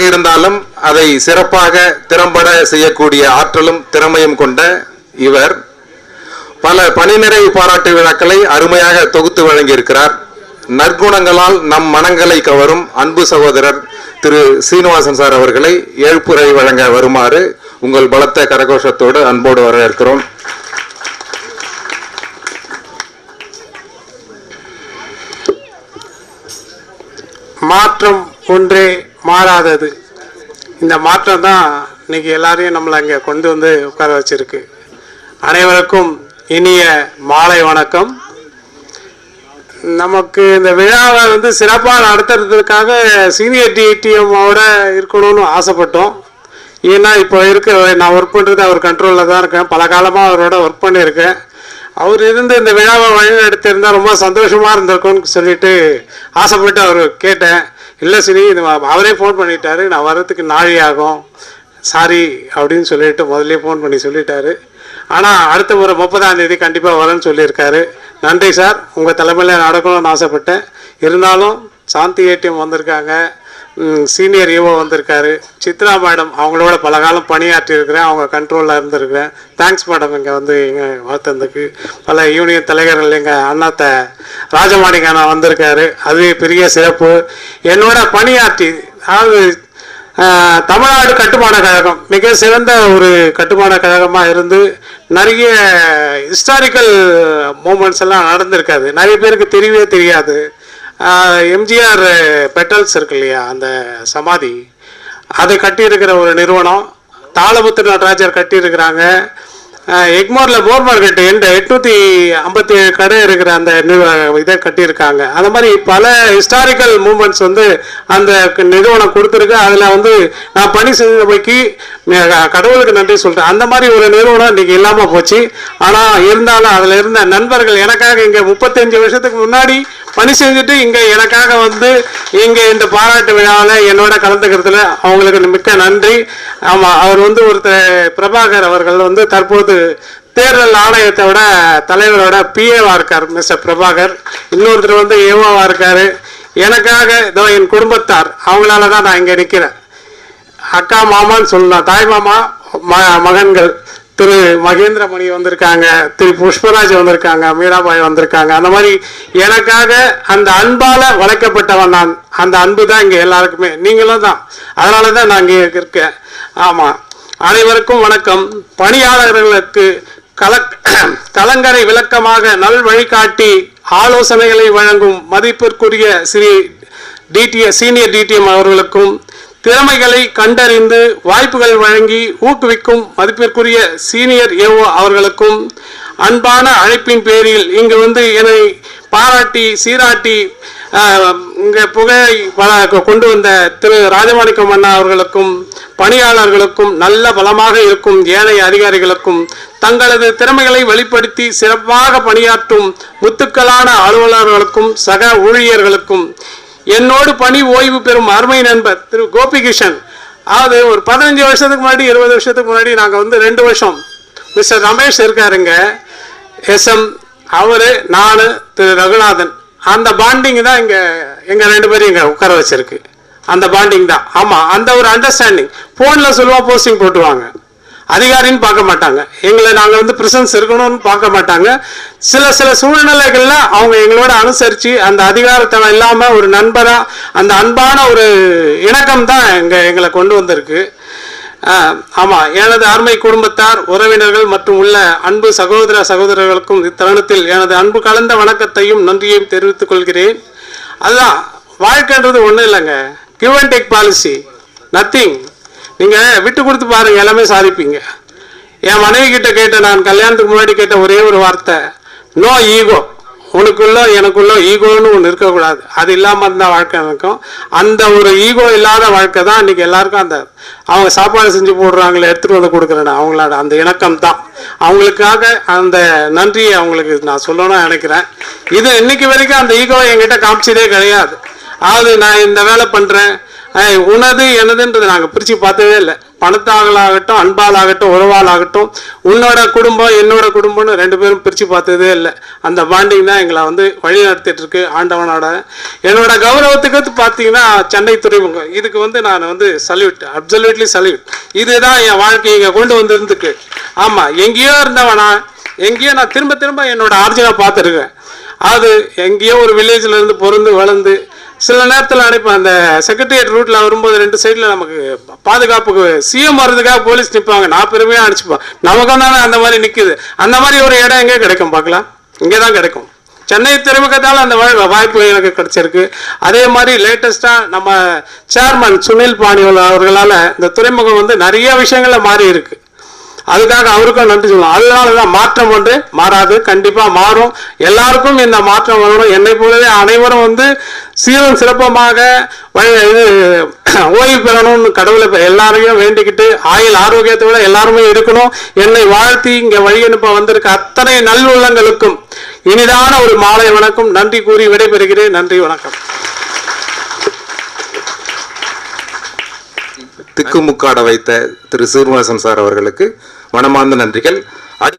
இருந்தாலும் அதை சிறப்பாக திறம்பட செய்யக்கூடிய ஆற்றலும் திறமையும் கொண்ட இவர். பல பணிநிறைவு பாராட்டு விழாக்களை அருமையாக தொகுத்து வழங்கியிருக்கிறார். நற்குணங்களால் நம் மனங்களை கவரும் அன்பு சகோதரர் திரு சீனிவாசன் சார் அவர்களை எழுப்புரை வழங்க வருமாறு உங்கள் பலத்த கரகோஷத்தோடு அன்போடு வரவேற்கிறோம். மாற்றம் ஒன்றே மாறாதது. இந்த மாற்றம் தான் இன்னைக்கு எல்லாரையும் நம்மளை அங்கே கொண்டு வந்து உட்கார வச்சிருக்கு. அனைவருக்கும் இனிய மாலை வணக்கம். நமக்கு இந்த விழாவை வந்து சிறப்பாக நடத்துறதுக்காக சீனியர் டிடிஎம்மோட இருக்கணும்னு ஆசைப்பட்டோம். ஏன்னா இப்போ இருக்க நான் ஒர்க் பண்ணுறது அவர் கண்ட்ரோலில் தான் இருக்கேன். பல காலமாக அவரோட ஒர்க் பண்ணியிருக்கேன். அவர் இருந்து இந்த விழாவை வழிநடத்தியிருந்தா ரொம்ப சந்தோஷமாக இருந்திருக்கும்னு சொல்லிட்டு ஆசைப்பட்டு அவர் கேட்டேன். இல்லை சரி இது அவரே ஃபோன் பண்ணிட்டாரு. நான் வர்றதுக்கு நாழி ஆகும். சாரி அப்படின்னு சொல்லிட்டு முதல்ல ஃபோன் பண்ணி சொல்லிட்டாரு. ஆனால் அடுத்த ஒரு முப்பதாம் தேதி கண்டிப்பாக வரேன்னு சொல்லியிருக்காரு. நன்றி சார். உங்கள் தலைமையில் நடக்கணும்னு ஆசைப்பட்டேன். இருந்தாலும் சாந்தி ஏடிஎம் வந்திருக்காங்க. சீனியர் ஈவோ வந்திருக்காரு. சித்ரா மேடம் அவங்களோட பல காலம் பணியாற்றியிருக்கிறேன் அவங்க கண்ட்ரோலில் இருந்திருக்கிறேன். தேங்க்ஸ் மேடம் இங்கே வந்து இங்கே வாழ்த்தந்துக்கு பல யூனியன் தலைவர்கள் எங்கள் அண்ணாத்த ராஜமாணிக்கான வந்திருக்காரு. அதுவே பெரிய சிறப்பு. என்னோட பணியாற்றி அதாவது தமிழ்நாடு கட்டுமான கழகம் மிக சிறந்த ஒரு கட்டுமான கழகமாக இருந்து நிறைய ஹிஸ்டாரிக்கல் மூமெண்ட்ஸ் எல்லாம் நடந்திருக்காது. நிறைய பேருக்கு தெரியவே தெரியாது. எம்ஜிஆர் பெட்டல்ஸ் இருக்கு இல்லையா அந்த சமாதி அதை கட்டியிருக்கிற ஒரு நிறுவனம் தாளபுத்திர நடராஜர் கட்டியிருக்கிறாங்க. எக்மோரில் போர் மார்க்கெட் எண்டு எட்நூற்றி ஐம்பத்தி ஏழு கடை இருக்கிற அந்த இதை கட்டியிருக்காங்க. அந்த மாதிரி பல ஹிஸ்டாரிக்கல் மூமெண்ட்ஸ் வந்து அந்த நிறுவனம் கொடுத்துருக்கு. அதில் வந்து நான் பணி செஞ்சபைக்கு கடவுளுக்கு நன்றி சொல்கிறேன் அந்த மாதிரி ஒரு நிறுவனம் இன்றைக்கி இல்லாமல் போச்சு. ஆனால் இருந்தாலும் அதில் இருந்த நண்பர்கள் எனக்காக இங்கே முப்பத்தஞ்சு வருஷத்துக்கு முன்னாடி பணி செஞ்சுட்டு இங்கே எனக்காக வந்து இங்கே இந்த பாராட்டு விழாவில் என்னோட கலந்துக்கிறதுல அவங்களுக்கு மிக்க நன்றி. ஆமாம் அவர் வந்து ஒருத்தர் பிரபாகர் அவர்கள் வந்து தற்போது தேர்தல் ஆணையத்தோட தலைவரோட பிஏவாக இருக்கார் மிஸ்டர் பிரபாகர். இன்னொருத்தர் வந்து ஏவாவாக இருக்கார். எனக்காக இதோ என் குடும்பத்தார் அவங்களால தான் நான் இங்கே நிற்கிறேன் அக்கா மாமான்னு சொல்லலாம். தாய் மாமா ம மகன்கள். திரு மகேந்திரமணி வந்திருக்காங்க திரு புஷ்பராஜ் வந்திருக்காங்க மீராபாய் வந்திருக்காங்க. அந்த மாதிரி எனக்காக அந்த அன்பால வளர்க்கப்பட்டவன் நான். அந்த அன்பு தான் இங்கே எல்லாருக்குமே. நீங்களும் தான். அதனால தான் நான் இங்கே இருக்கேன். ஆமாம் அனைவருக்கும் வணக்கம். பணியாளர்களுக்கு கல கலங்கரை விளக்கமாக நல் வழிகாட்டி ஆலோசனைகளை வழங்கும் மதிப்பிற்குரிய ஸ்ரீ டிடிஎ சீனியர் டிடிஎம் அவர்களுக்கும் திறமைகளை கண்டறிந்து வாய்ப்புகள் வழங்கி ஊக்குவிக்கும் மதிப்பிற்குரிய சீனியர் ஏஓ அவர்களுக்கும் அன்பான அழைப்பின் பேரில் இங்கு வந்து என்னை பாராட்டி சீராட்டி இங்கே புகை கொண்டு வந்த திரு ராஜமாணிக்கம் அண்ணா அவர்களுக்கும் பணியாளர்களுக்கும் நல்ல பலமாக இருக்கும் ஏனைய அதிகாரிகளுக்கும் தங்களது திறமைகளை வெளிப்படுத்தி சிறப்பாக பணியாற்றும் முத்துக்களான அலுவலர்களுக்கும் சக ஊழியர்களுக்கும் என்னோடு பணி ஓய்வு பெறும் அருமை நண்பர் திரு கோபிகிருஷ்ணன். அதாவது ஒரு பதினஞ்சு வருஷத்துக்கு முன்னாடி இருபது வருஷத்துக்கு முன்னாடி நாங்கள் வந்து ரெண்டு வருஷம் மிஸ்டர் ரமேஷ் இருக்காருங்க. எஸ்எம் அவரு நான் திரு ரகுநாதன். அந்த பாண்டிங் தான் இங்கே எங்கள் ரெண்டு பேரும் இங்கே உட்கார வச்சிருக்கு. அந்த பாண்டிங் தான். ஆமாம் அந்த ஒரு அண்டர்ஸ்டாண்டிங் ஃபோனில் சொல்லுவோம் போஸ்டிங் போட்டுருவாங்க. அதிகாரின்னு பார்க்க மாட்டாங்க. எங்களை நாங்கள் வந்து பிரசன்ஸ் இருக்கணும்னு பார்க்க மாட்டாங்க. சில சில சூழ்நிலைகளில் அவங்க எங்களோட அனுசரித்து அந்த அதிகாரத்தை இல்லாமல் ஒரு நண்பராக அந்த அன்பான ஒரு இணக்கம் தான் எங்கள் எங்களை கொண்டு வந்திருக்கு. ஆமாம் எனது அருமை குடும்பத்தார் உறவினர்கள் மற்றும் உள்ள அன்பு சகோதர சகோதரர்களுக்கும் இத்தருணத்தில் எனது அன்பு கலந்த வணக்கத்தையும் நன்றியையும் தெரிவித்துக் கொள்கிறேன். அதுதான் வாழ்க்கைன்றது ஒன்றும் இல்லைங்க. Give and take policy nothing நீங்கள் விட்டு கொடுத்து பாருங்க எல்லாமே சாதிப்பீங்க. என் மனைவி கிட்ட கேட்ட நான் கல்யாணத்துக்கு முன்னாடி கேட்ட ஒரே ஒரு வார்த்தை நோ ஈகோ உனக்குள்ள எனக்குள்ள ஈகோன்னு ஒன்று இருக்கக்கூடாது. அது இல்லாமல் இருந்தால் வாழ்க்கை இருக்கும் அந்த ஒரு ஈகோ இல்லாத வாழ்க்கை தான் இன்றைக்கி எல்லாருக்கும் அந்த அவங்க சாப்பாடு செஞ்சு போடுறாங்களே எடுத்துகிட்டு வந்து கொடுக்குறேன் அவங்களோட அந்த இணக்கம் தான். அவங்களுக்காக அந்த நன்றியை அவங்களுக்கு நான் சொல்லணும்னு நினைக்கிறேன். இது இன்னைக்கு வரைக்கும் அந்த ஈகோ என்கிட்ட காமிச்சதே கிடையாது. அதாவது நான் இந்த வேலை பண்ணுறேன் உனது எனதுன்றது நாங்கள் பிரித்து பார்த்ததே இல்லை. பணத்தாகலாகட்டும் அன்பாலாகட்டும் உறவாலாகட்டும் உன்னோட குடும்பம் என்னோட குடும்பம்னு ரெண்டு பேரும் பிரித்து பார்த்ததே இல்லை. அந்த பாண்டிங் தான் எங்களை வந்து வழி நடத்திட்டு இருக்கு ஆண்டவனோட. என்னோட கௌரவத்துக்கு பார்த்தீங்கன்னா சென்னை துறைமுகம். இதுக்கு வந்து நான் வந்து சல்யூட் அப்சல்யூட்லி சல்யூட் இதுதான் என் வாழ்க்கையை இங்கே கொண்டு வந்திருந்துக்கு ஆமாம் எங்கேயோ இருந்தவனா எங்கேயோ நான் திரும்ப திரும்ப என்னோட ஆர்ஜனை பார்த்துருக்கேன். அது எங்கேயோ ஒரு வில்லேஜில் இருந்து பொருந்து வளர்ந்து சில நேரத்தில் நினைப்பேன் அந்த செக்ரட்டரியேட் ரூட்டில் வரும்போது ரெண்டு சைடில் நமக்கு பாதுகாப்புக்கு சிஎம் வர்றதுக்காக போலீஸ் நிற்பாங்க நான் பெருமையாக அனுப்பிச்சுப்பேன் நமக்கும் தானே அந்த மாதிரி நிற்குது அந்த மாதிரி ஒரு இடம் எங்கே கிடைக்கும் பார்க்கலாம். இங்கே தான் கிடைக்கும். சென்னை துறைமுகத்தால் அந்த வாய்ப்பு எனக்கு கிடைச்சிருக்கு. அதே மாதிரி லேட்டஸ்ட்டாக நம்ம சேர்மன் சுனில் பாணிவல் அவர்களால் இந்த துறைமுகம் வந்து நிறைய விஷயங்களில் மாறி இருக்குது அதுக்காக அவருக்கும் நன்றி சொல்லலாம் அதனால தான் மாற்றம் ஒன்று மாறாது கண்டிப்பாக மாறும். எல்லாருக்கும் இந்த மாற்றம் வரணும். என்னை போலவே அனைவரும் வந்து சீரும் சிறப்பமாக வழி- இது ஓய்வு பெறணும்னு கடவுளை எல்லாரையும் வேண்டிக்கிட்டு ஆயுள் ஆரோக்கியத்தோட எல்லாருமே இருக்கணும். என்னை வாழ்த்தி இங்கே வழி அனுப்ப வந்திருக்க அத்தனை நல்லுள்ளங்களுக்கும் இனிதான ஒரு மாலை வணக்கம். நன்றி கூறி விடைபெறுகிறேன். நன்றி வணக்கம். திக்குமுக்காட வைத்த திரு சீர்வாசன் சார் அவர்களுக்கு மனமார்ந்த நன்றிகள்.